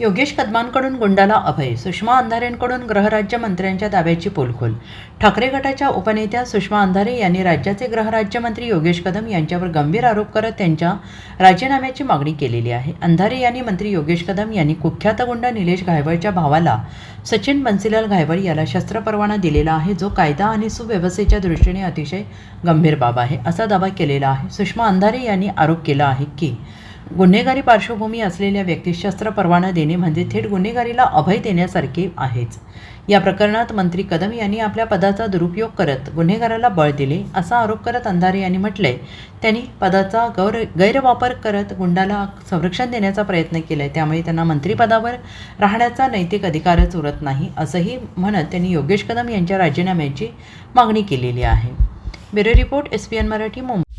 योगेश कदमांकडून गुंडाला अभय सुषमा अंधारेंकडून गृहराज्यमंत्र्यांच्या दाव्याची पोलखोल. ठाकरे गटाच्या उपनेत्या सुषमा अंधारे यांनी राज्याचे गृहराज्यमंत्री योगेश कदम यांच्यावर गंभीर आरोप करत त्यांच्या राजीनाम्याची मागणी केलेली आहे. अंधारे यांनी मंत्री योगेश कदम यांनी कुख्यात गुंड निलेश घायवळच्या भावाला सचिन बन्सीलाल घायवळ याला शस्त्र परवाना दिलेला आहे जो कायदा आणि सुव्यवस्थेच्या दृष्टीने अतिशय गंभीर बाब आहे असा दावा केलेला आहे. सुषमा अंधारे यांनी आरोप केला आहे की गुन्हेगारी पार्श्वभूमी असलेल्या व्यक्तीस शस्त्र परवाना देणे म्हणजे थेट गुन्हेगारीला अभय देण्यासारखे आहेच. या प्रकरणात मंत्री कदम यांनी आपल्या पदाचा दुरुपयोग करत गुन्हेगाराला बळ दिले असा आरोप करत अंधारे यांनी म्हटलंय. त्यांनी पदाचा गौर गैरवापर करत गुंडाला संरक्षण देण्याचा प्रयत्न केलाय. त्यामुळे त्यांना मंत्रिपदावर राहण्याचा नैतिक अधिकारच उरत नाही असंही म्हणत त्यांनी योगेश कदम यांच्या राजीनाम्याची मागणी केलेली आहे. Bureau report S P N Marathi Mumbai.